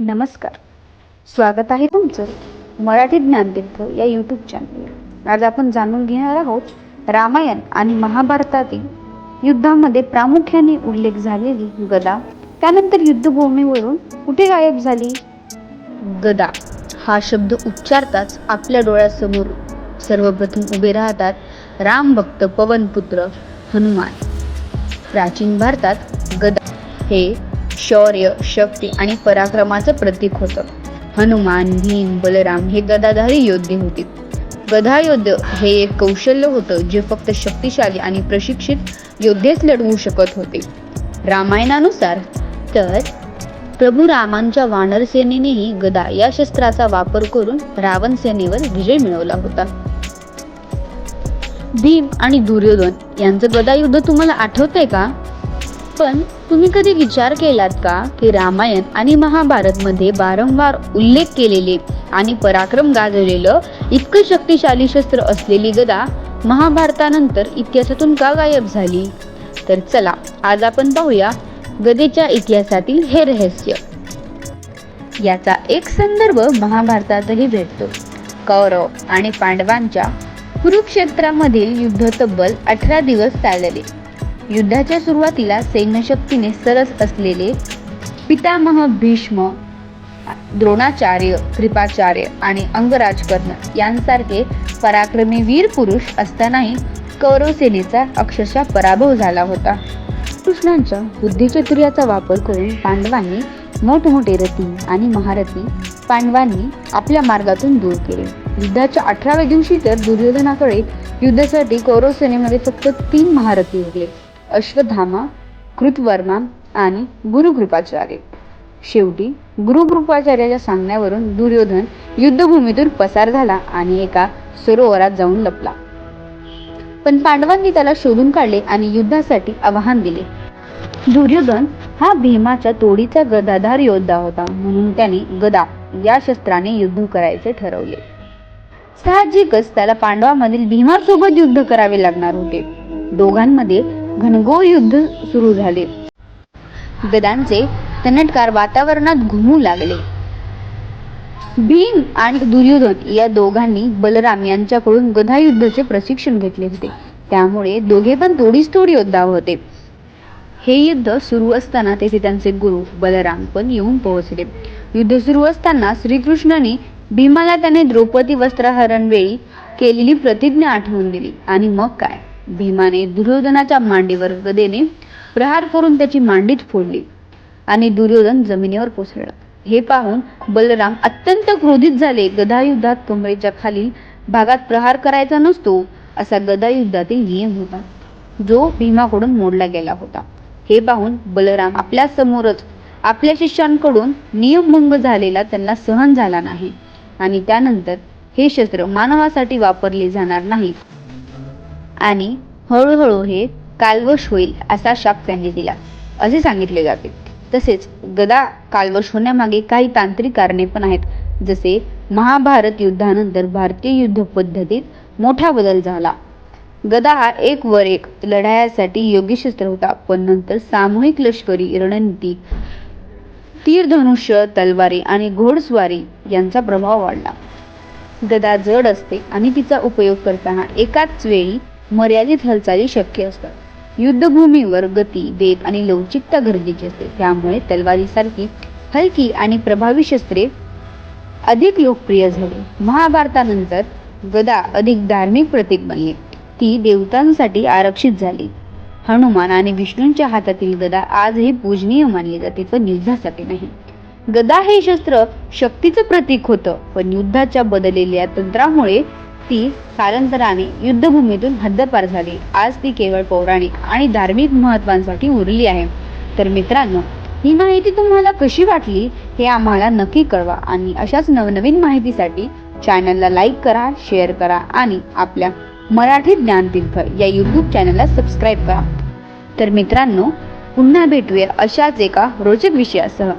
नमस्कार. स्वागत आहे तुमचं मराठी ज्ञानतीर्थ या यूट्यूब चॅनल आज आपण जाणून घेणार आहोत रामायण आणि महाभारतातील युद्धामध्ये प्रामुख्याने उल्लेख झालेली गदा. त्यानंतर युद्धभूमीवरून कुठे गायब झाली? गदा हा शब्द उच्चारताच आपल्या डोळ्यासमोर सर्वप्रथम उभे राहतात रामभक्त पवनपुत्र हनुमान. प्राचीन भारतात गदा हे शौर्य शक्ती आणि पराक्रमाचं प्रतीक होतं. हनुमान भीम बलराम हे गदाधारी योद्धे होते. गदायोद्ध हे एक कौशल्य होतं जे फक्त शक्तिशाली आणि प्रशिक्षित योद्धेच लढवू शकत होते. रामायणानुसार तर प्रभू रामांच्या वानर सेनेनेही गदा या शस्त्राचा वापर करून रावण सेनेवर विजय मिळवला होता. भीम आणि दुर्योधन यांचं गदायुद्ध तुम्हाला आठवतंय का? पण तुम्ही कधी विचार केलात का की रामायण आणि महाभारतमध्ये वारंवार उल्लेख केलेले आणि पराक्रम गाजवलेलं इतकं शक्तिशाली शस्त्र असलेली गदा महाभारतानंतर इतिहासातून का गायब झाली? तर चला आज आपण पाहूया गदेच्या इतिहासातील हे रहस्य. याचा एक संदर्भ महाभारतातही भेटतो. कौरव आणि पांडवांच्या कुरुक्षेत्रामधील युद्ध तब्बल अठरा दिवस चालले. युद्धाच्या सुरुवातीला सैन्यशक्तीने सरस असलेले पितामह भीष्म द्रोणाचार्य कृपाचार्य आणि अंगराज कर्ण यांसारखे पराक्रमी वीर पुरुष असतानाही कौरव सेनेचा अक्षरशः पराभव झाला होता. कृष्णांच्या बुद्धिचतुर्याचा वापर करून पांडवांनी मोठमोठे रथी आणि महारथी पांडवांनी आपल्या मार्गातून दूर केले. युद्धाच्या अठराव्या दिवशी तर दुर्योधनाकडे युद्धासाठी कौरव सेनेमध्ये फक्त तीन महारथी उरले अश्वत्थामा कृतवर्मा आणि गुरुकृपाचार्य. शेवटी गुरुकृपाचार्याच्या सांगण्यावरून दुर्योधन युद्धभूमीतून पसार झाला आणि एका सरोवरात जाऊन लपला. पण पांडवांनी त्याला शोधून काढले आणि युद्धासाठी आवाहन दिले. दुर्योधन हा भीमाच्या तोडीचा गदाधार योद्धा होता म्हणून त्याने गदा या शस्त्राने युद्ध करायचे ठरवले. साहजिकच त्याला पांडवामधील भीमासोबत युद्ध करावे लागणार होते. दोघांमध्ये घनघोर युद्ध सुरू झाले. गदांचे तनटकार वातावरणात घुमू लागले. भीम आणि दुर्योधन या दोघांनी बलराम यांच्याकडून गदायुद्धाचे प्रशिक्षण घेतले होते. त्यामुळे दोघे पण तोडीस थोडी योद्धा होते. हे युद्ध सुरू असताना तेथे त्यांचे गुरु बलराम पण येऊन पोहोचले. युद्ध सुरू असताना श्रीकृष्णाने भीमाला त्याने द्रौपदी वस्त्रहरण वेळी केलेली प्रतिज्ञा आठवून दिली. आणि मग काय? भीमाने दुर्योधनाच्या मांडीवर गदेने प्रहार करून त्याची मांडीच फोडली आणि दुर्योधन जमिनीवर कोसळला. हे पाहून बलराम अत्यंत क्रोधित झाले. गदायुद्धात कमरेच्या खालील भागात प्रहार करायचा नसतो असा गदायुद्धातील नियम होता जो भीमाकडून मोडला गेला होता. हे पाहून बलराम आपल्या समोरच आपल्या शिष्यांकडून नियमभंग झालेला त्यांना सहन झाला नाही आणि त्यानंतर हे शस्त्र मानवासाठी वापरले जाणार नाही आणि हळूहळू हे कालवश होईल असा शाप त्यांनी दिला. असे सांगितले जाते. तसेच गदा कालवश होण्यामागे काही तांत्रिक कारणे पण आहेत. जसे महाभारत युद्धानंतर भारतीय युद्ध पद्धतीत मोठा बदल झाला. गदा हा एक वर एक लढायासाठी योग्य शस्त्र होता. पण नंतर सामूहिक लष्करी रणनीती तीरधनुष्य तलवारी आणि घोडस्वारी यांचा प्रभाव वाढला. गदा जड असते आणि तिचा उपयोग करताना एकाच वेळी मर्यादित हालचाली शक्य असतात. युद्धभूमीवर गती वेग आणि लवचिकता गरजेची असते. त्यामुळे तलवारीसारखी हलकी आणि प्रभावी शस्त्रे अधिक लोकप्रिय झाली. महाभारतानंतर गदा अधिक धार्मिक प्रतीक बनली. ती देवतांसाठी आरक्षित झाली. हनुमान आणि विष्णूंच्या हातातील गदा आजही पूजनीय मानली जाते पण युद्धासाठी नाही. गदा हे शस्त्र शक्तीचं प्रतीक होतं पण युद्धाच्या बदललेल्या तंत्रामुळे ती कालांतराने युद्धभूमीतून हद्दपार झाली. आज ती केवळ पौराणिक आणि धार्मिक महत्वांसाठी उरली आहे. तर मित्रांनो ही माहिती तुम्हाला कशी वाटली हे आम्हाला नक्की कळवा आणि अशाच नवनवीन माहितीसाठी चॅनलला लाईक करा शेअर करा आणि आपल्या मराठी ज्ञानतीर्थ या यूट्यूब चॅनलला सबस्क्राईब करा. तर मित्रांनो पुन्हा भेटूया अशाच एका रोचक विषयासह.